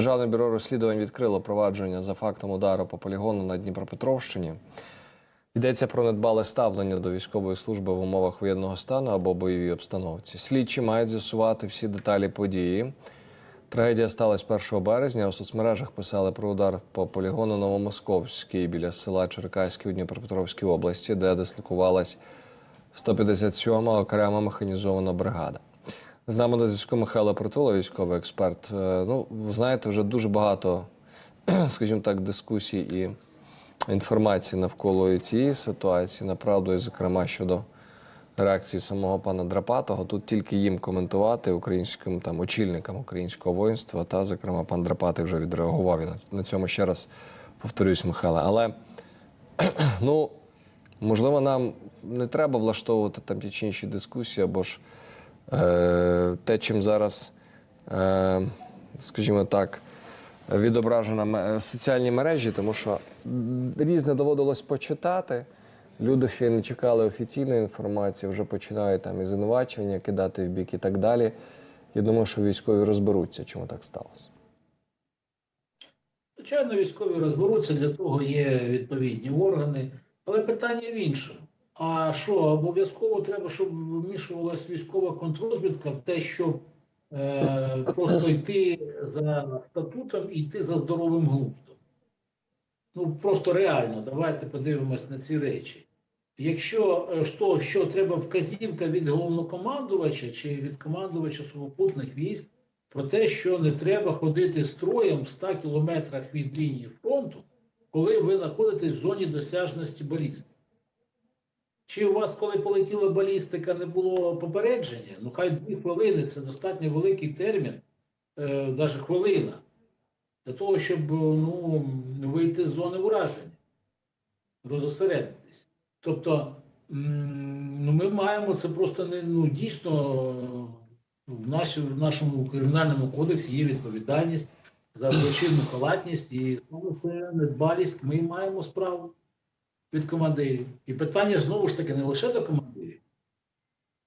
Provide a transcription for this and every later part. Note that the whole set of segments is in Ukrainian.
Державне бюро розслідувань відкрило провадження за фактом удару по полігону на Дніпропетровщині. Йдеться про недбале ставлення до військової служби в умовах воєнного стану або бойовій обстановці. Слідчі мають з'ясувати всі деталі події. Трагедія сталася 1 березня. У соцмережах писали про удар по полігону Новомосковський біля села Черкаське у Дніпропетровській області, де дислокувалась 157-ма окрема механізована бригада. З нами на зв'язку Михайло Притула, військовий експерт. Е, Ну, ви знаєте, вже дуже багато, скажімо так, дискусій і інформації навколо цієї ситуації, направду, і зокрема щодо реакції самого пана Драпатого. Тут тільки їм коментувати українським там очільникам українського воїнства. Та, зокрема, пан Драпатий вже відреагував і на, цьому ще раз повторюсь, Михайло. Але ну, можливо, нам не треба влаштовувати там ті чи інші дискусії, або ж те, чим зараз, е, скажімо так, відображено соціальні мережі, тому що різне доводилось почитати. Люди ще не чекали офіційної інформації, вже починають там і звинувачення кидати в бік і так далі. Я думаю, що військові розберуться, чому так сталося. Звичайно, військові розберуться, для того є відповідні органи. Але питання в іншому. А що, обов'язково треба, щоб вмішувалась військова контрозвідка в те, щоб е, просто йти за статутом і йти за здоровим глуздом? Ну, просто реально, давайте подивимось на ці речі. Якщо е, що, що треба вказівка від головнокомандувача чи від командувача сухопутних військ про те, що не треба ходити строєм в 100 кілометрах від лінії фронту, коли ви знаходитесь в зоні досяжності балістики. Чи у вас, коли полетіла балістика, не було попередження? Ну, хай дві хвилини це достатньо великий термін, е, навіть хвилина, для того, щоб ну, вийти з зони ураження, розосередитись. Тобто, ну, ми маємо це просто не ну, дійсно в, наші, в нашому кримінальному кодексі є відповідальність за злочинну халатність і це недбалість. Ми маємо справу від командирів. І питання знову ж таки не лише до командирів,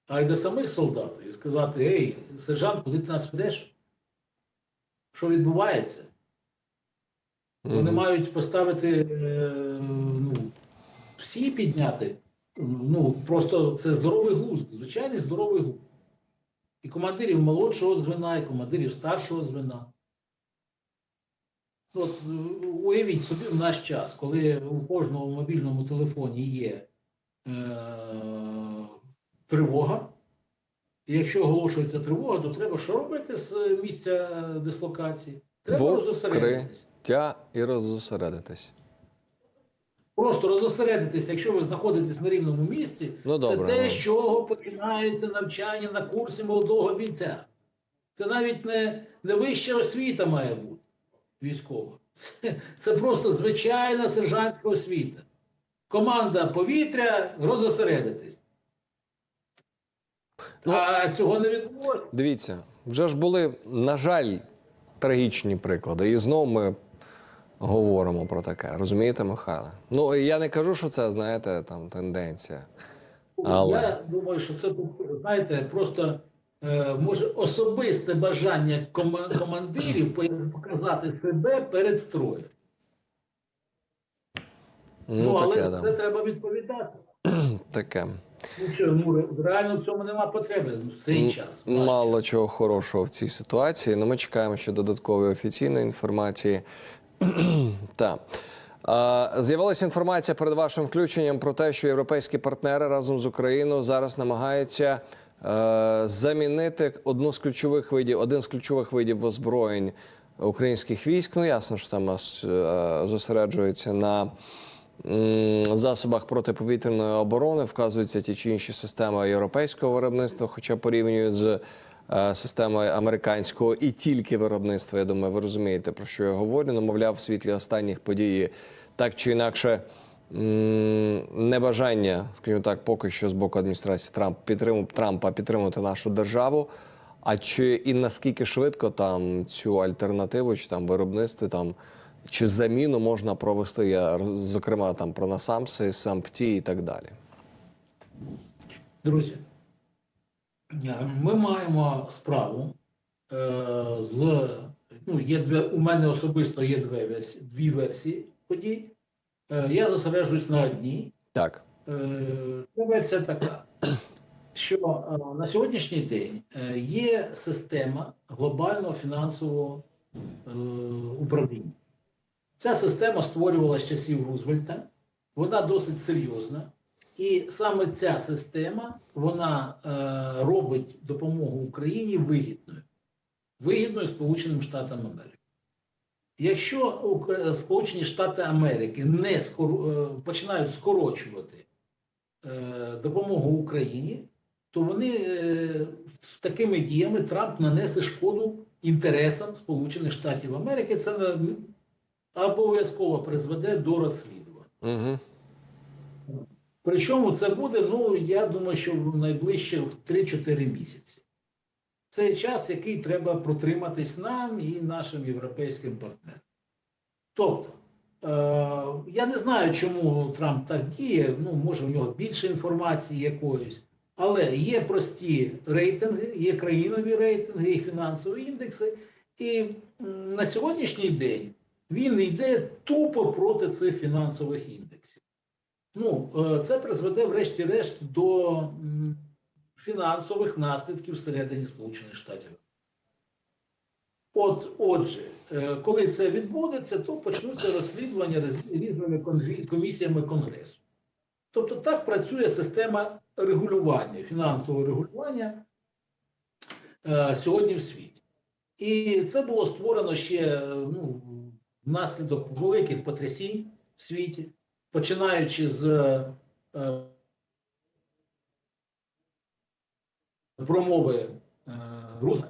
а й до самих солдат. І сказати: Ей, сержант, куди ти нас ведеш? Що відбувається? Вони мають поставити е, ну, всі підняти. Ну, просто це здоровий глузд, звичайний здоровий глузд. І командирів молодшого звена, і командирів старшого звена. От е, уявіть собі в наш час, коли у кожному мобільному телефоні є е, тривога. І якщо оголошується тривога, то треба що робити з місця дислокації? Треба розосередитись. Вкриття і роззосередитись. Просто розосередитись, якщо ви знаходитесь на рівному місці, Ну, добре, це те, ну. з чого починається навчання на курсі молодого бійця. Це навіть не, не вища освіта має бути військова. Це, це просто звичайна сержантська освіта. Команда повітря розосередитись. Ну, а цього не відбулося. Дивіться, вже ж були, на жаль, трагічні приклади. І знову ми говоримо про таке. Розумієте, Михайло? Ну, я не кажу, що це, знаєте, там тенденція. Але- Я думаю, що це знаєте, просто може особисте бажання кома- командирів показати себе перед строєм. Ну, Ну, але таке, за да. треба відповідати. таке. Ну, що, ну, реально в цьому нема потреби в цей час. Мало чого хорошого в цій ситуації. Ну, ми чекаємо ще додаткової офіційної інформації. Так. З'явилася інформація перед вашим включенням про те, що європейські партнери разом з Україною зараз намагаються е, замінити одну з ключових видів, один з ключових видів озброєнь українських військ. Ну ясно, що там е, зосереджується на засобах протиповітряної оборони, вказуються ті чи інші системи європейського виробництва, хоча порівнюють з е, системою американського і тільки виробництва. Я думаю, ви розумієте, про що я говорю. Ну, мовляв, в світлі останніх подій так чи інакше. Небажання, скажімо так, поки що з боку адміністрації Трамп підтриму Трампа підтримувати нашу державу. А чи і наскільки швидко там цю альтернативу, чи там виробництво, там чи заміну можна провести? Я зокрема там про насамси, сампті і так далі. Друзі, е, ми маємо справу е, з ну, є дві, у мене особисто є дві версії, дві версії подій. Е, Я зосереджуюсь на одній. Так. Е, Ця версія така, що е, на сьогоднішній день е, є система глобального фінансового е, управління. Ця система створювалася з часів Рузвельта, вона досить серйозна. І саме ця система вона е, робить допомогу Україні вигідною, вигідною Сполученим Штатам Америки. Якщо Сполучені Штати Америки не скоро, е, починають скорочувати е, допомогу Україні, то вони е, такими діями Трамп нанесе шкоду інтересам Сполучених Штатів Америки. Це обов'язково призведе до розслідування. Угу. Причому це буде, ну я думаю, що в найближчі 3-4 місяці. Це час, який треба протриматись нам і нашим європейським партнерам. Тобто, е, я не знаю, чому Трамп так діє. Ну, може, в нього більше інформації якоїсь, але є прості рейтинги, є країнові рейтинги і фінансові індекси. І на сьогоднішній день він йде тупо проти цих фінансових індексів. Ну, е, це призведе, врешті-решт, до фінансових наслідків всередині Сполучених Штатів. От, отже, е, коли це відбудеться, то почнуться розслідування різними комісіями Конгресу. Тобто так працює система регулювання, фінансового регулювання е, сьогодні в світі. І це було створено ще е, ну, внаслідок великих потрясінь в світі, починаючи з промови е,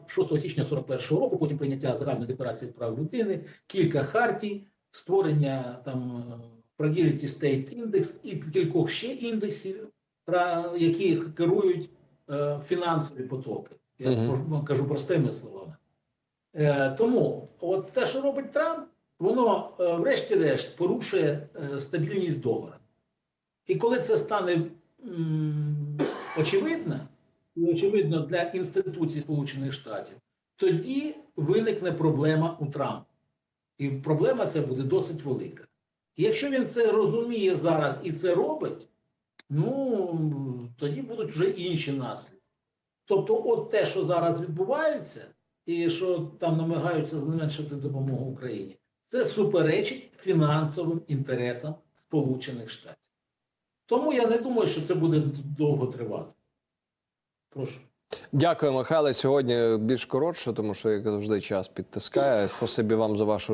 6 січня 41-го року, потім прийняття загальної декларації прав людини, кілька хартій, створення там е, Fragility State Index і кількох ще індексів, які керують е, фінансові потоки. Я Мгм. кажу- кажу простими словами. Е, тому от те, що робить Трамп, воно е, врешті-решт порушує е, стабільність долара. І коли це стане очевидно, і очевидно для інституцій Сполучених Штатів, тоді виникне проблема у Трампа. І проблема ця буде досить велика. Якщо він це розуміє зараз і це робить, ну тоді будуть вже інші наслідки. Тобто, от те, що зараз відбувається, і що там намагаються зменшити допомогу Україні, це суперечить фінансовим інтересам Сполучених Штатів. Тому я не думаю, що це буде довго тривати. Прошу. Дякую, Михайле. Сьогодні більш коротше, тому що як завжди час підтискає. Спасибі вам за вашу